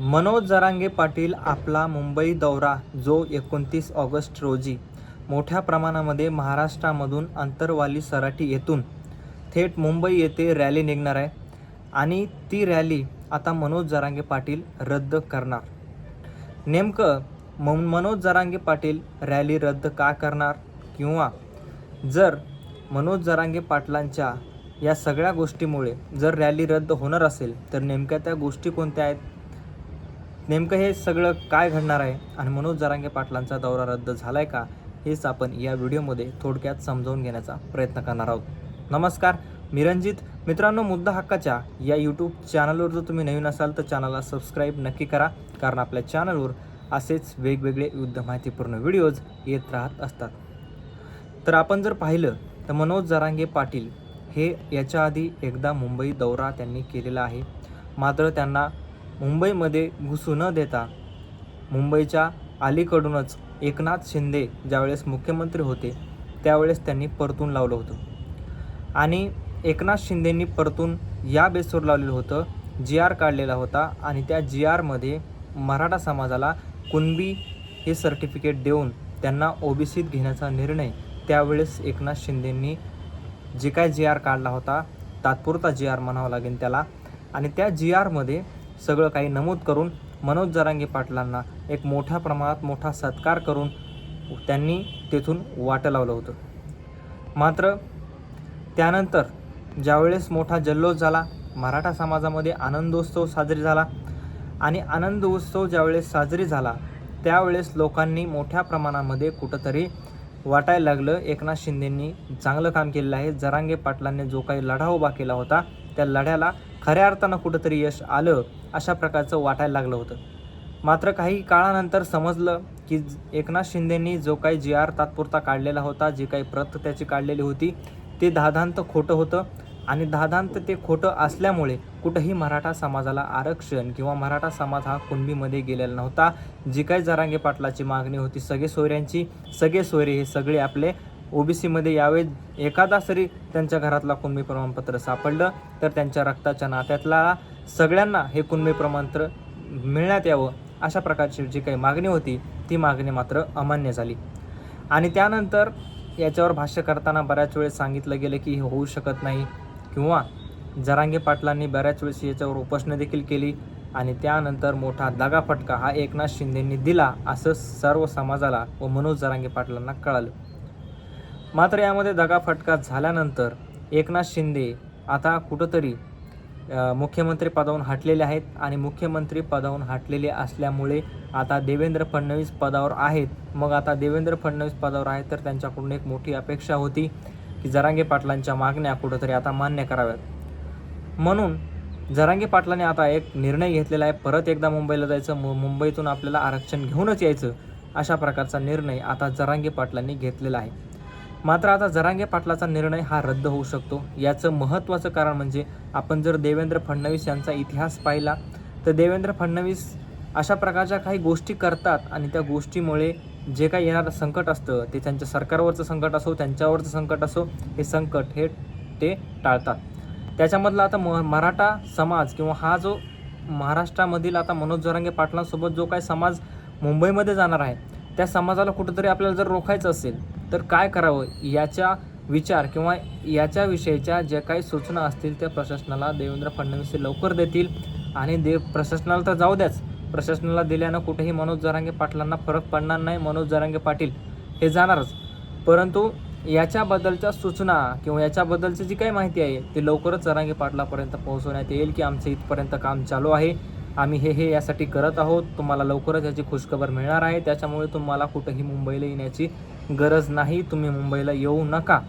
मनोज जरांगे पाटील आपला मुंबई दौरा जो एकोणतीस ऑगस्ट रोजी मोठ्या प्रमाणामध्ये महाराष्ट्रामधून अंतरवाली सराटी येथून थेट मुंबई येथे रॅली निघणार आहे आणि ती रॅली आता मनोज जरांगे पाटील रद्द करणार. नेमकं म मनोज जरांगे पाटील रॅली रद्द का करणार? किंवा जर मनोज जरांगे पाटलांच्या या सगळ्या गोष्टीमुळे जर रॅली रद्द होणार असेल तर नेमक्या त्या गोष्टी कोणत्या आहेत? नेमकं हे सगळं काय घडणार आहे? आणि मनोज जरांगे पाटलांचा दौरा रद्द झाला आहे का? हेच आपण या व्हिडिओमध्ये थोडक्यात समजावून घेण्याचा प्रयत्न करणार आहोत. नमस्कार मी रणजित. मित्रांनो मुद्दा हक्काच्या या यूट्यूब चॅनलवर जर तुम्ही नवीन असाल तर चॅनलला सबस्क्राईब नक्की करा. कारण आपल्या चॅनलवर असेच वेगवेगळे युद्ध माहितीपूर्ण व्हिडिओज येत राहत असतात. तर आपण जर पाहिलं तर मनोज जरांगे पाटील हे याच्या आधी एकदा मुंबई दौरा त्यांनी केलेला आहे. मात्र त्यांना मुंबईमध्ये घुसू न देता मुंबईच्या अलीकडूनच एकनाथ शिंदे ज्यावेळेस मुख्यमंत्री होते त्यावेळेस त्यांनी परतून लावलं होतं. आणि एकनाथ शिंदेंनी परतून या बेसवर लावलेलं होतं जी आर काढलेला होता आणि त्या जी आरमध्ये मराठा समाजाला कुणबी हे सर्टिफिकेट देऊन त्यांना ओबीसीत घेण्याचा निर्णय त्यावेळेस एकनाथ शिंदेंनी जे काय जी आर काढला होता तात्पुरता जी आर म्हणावं लागेल त्याला. आणि त्या जी आरमध्ये सगळं काही नमूद करून मनोज जरांगे पाटलांना एक मोठ्या प्रमाणात मोठा सत्कार करून त्यांनी तेथून वाटं लावलं होतं. मात्र त्यानंतर ज्यावेळेस मोठा जल्लोष झाला मराठा समाजामध्ये आनंदोत्सव साजरी झाला आणि आनंद उत्सव ज्यावेळेस साजरी झाला त्यावेळेस लोकांनी मोठ्या प्रमाणामध्ये कुठंतरी वाटायला लागलं. एकनाथ शिंदेंनी चांगलं काम केलेलं आहे. जरांगे पाटलांनी जो काही लढा उभा केला होता त्या लढ्याला खऱ्या अर्थानं कुठंतरी यश आलं अशा प्रकारचं वाटायला लागलं होतं. मात्र काही काळानंतर समजलं की एकनाथ शिंदेंनी जो काही जी आर तात्पुरता काढलेला होता जी काही प्रत त्याची काढलेली होती ते दादांत खोटं होतं आणि दादांत ते खोटं असल्यामुळे कुठंही मराठा समाजाला आरक्षण किंवा मराठा समाज हा कुणबीमध्ये गेलेला नव्हता. जी काही जरांगे पाटलाची मागणी होती सगळे सोयऱ्यांची सगळे सोयरे हे सगळे आपले ओबीसीमध्ये यावे एखादा तरी त्यांच्या घरातला कुणबी प्रमाणपत्र सापडलं तर त्यांच्या रक्ताच्या नात्यातला सगळ्यांना हे कुणबी प्रमाणपत्र मिळण्यात यावं अशा प्रकारची जी काही मागणी होती ती मागणी मात्र अमान्य झाली. आणि त्यानंतर याच्यावर भाष्य करताना बऱ्याच वेळेस सांगितलं गेलं की हे होऊ शकत नाही किंवा जरांगे पाटलांनी बऱ्याच वेळेस याच्यावर उपोषणं देखील केली आणि त्यानंतर मोठा दगाफटका हा एकनाथ शिंदेंनी दिला असं सर्व समाजाला व मनोज जरांगे पाटलांना कळालं. मात्र यामध्ये दगाफटका झाल्यानंतर एकनाथ शिंदे आता कुठंतरी मुख्यमंत्री पदावरून हटलेले आहेत आणि मुख्यमंत्री पदावरून हटलेले असल्यामुळे आता देवेंद्र फडणवीस पदावर आहेत. मग आता देवेंद्र फडणवीस पदावर आहेत तर त्यांच्याकडून एक मोठी अपेक्षा होती की जरांगे पाटलांच्या मागण्या कुठंतरी आता मान्य कराव्यात. म्हणून जरांगे पाटलांनी आता एक निर्णय घेतलेला आहे. परत एकदा मुंबईला जायचं मु मुंबईतून आपल्याला आरक्षण घेऊनच यायचं अशा प्रकारचा निर्णय आता जरांगे पाटलांनी घेतलेला आहे. मात्र आता जरांगे पाटलाचा निर्णय हा रद्द होऊ शकतो. याचं महत्त्वाचं कारण म्हणजे आपण जर देवेंद्र फडणवीस यांचा इतिहास पाहिला तर देवेंद्र फडणवीस अशा प्रकारच्या काही गोष्टी करतात आणि त्या गोष्टीमुळे जे काही येणारं संकट असतं ते त्यांच्या सरकारवरचं संकट असो त्यांच्यावरचं संकट असो हे संकट हे ते टाळतात. त्याच्यामधला आता म मराठा समाज किंवा हा जो महाराष्ट्रामधील आता मनोज जरांगे पाटलांसोबत जो काही समाज मुंबईमध्ये जाणार आहे त्या समाजाला कुठंतरी आपल्याला जर रोखायचं असेल तर काय करावं? याच्या विचार किंवा याच्या विषयीच्या ज्या काही सूचना असतील त्या प्रशासनाला देवेंद्र फडणवीस हे लवकर देतील. आणि देव प्रशासनाला तर जाऊ द्याच. प्रशासनाला दिल्यानं कुठेही मनोज जरांगे पाटलांना फरक पडणार नाही मनोज जरांगे पाटील हे जाणारच. परंतु याच्याबद्दलच्या सूचना किंवा याच्याबद्दलची जी काही माहिती आहे ती लवकरच जरांगे पाटलापर्यंत पोहोचवण्यात येईल की आमचं इथपर्यंत काम चालू आहे. आम्ही हे हे यासाठी करत आहोत. तुम्हाला लवकरच याची खुशखबर मिळणार आहे. त्याच्यामुळे तुम्हाला कुठंही मुंबईला येण्याची गरज नाही. तुम्ही मुंबईला येऊ नका.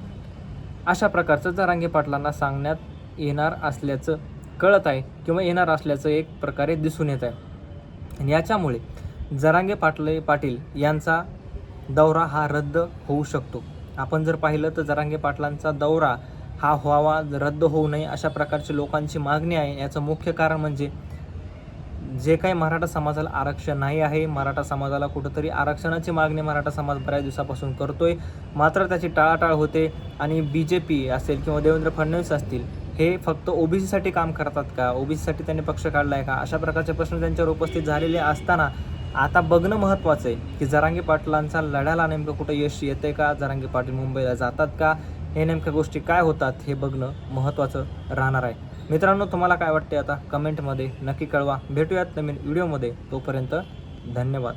अशा प्रकारचं जरांगे पाटलांना सांगण्यात येणार असल्याचं कळत आहे किंवा येणार असल्याचं एक प्रकारे दिसून येत आहे. याच्यामुळे जरांगे पाटले पाटील यांचा दौरा हा रद्द होऊ शकतो. आपण जर पाहिलं तर जरांगे पाटलांचा दौरा हा व्हावा रद्द होऊ नये अशा प्रकारची लोकांची मागणी आहे. याचं मुख्य कारण म्हणजे जे काही मराठा समाजाला आरक्षण नाही आहे मराठा समाजाला कुठंतरी आरक्षणाची मागणी मराठा समाज बऱ्याच दिवसापासून करतोय. मात्र त्याची टाळाटाळ होते आणि बी जे पी असेल किंवा देवेंद्र फडणवीस असतील हे फक्त ओबीसीसाठी काम करतात का? ओबीसीसाठी त्यांनी पक्ष काढला आहे का? अशा प्रकारचे प्रश्न त्यांच्यावर उपस्थित झालेले असताना आता बघणं महत्त्वाचं आहे की जरांगी पाटलांचा लढ्याला नेमकं कुठं यश येते का? जरांगी पाटील मुंबईला जातात का? हे नेमक्या गोष्टी काय होतात हे बघणं महत्त्वाचं राहणार आहे. मित्रांनो तुम्हाला काय वाटते आता? कमेंटमध्ये नक्की कळवा. भेटूयात नवीन व्हिडिओमध्ये. तोपर्यंत धन्यवाद.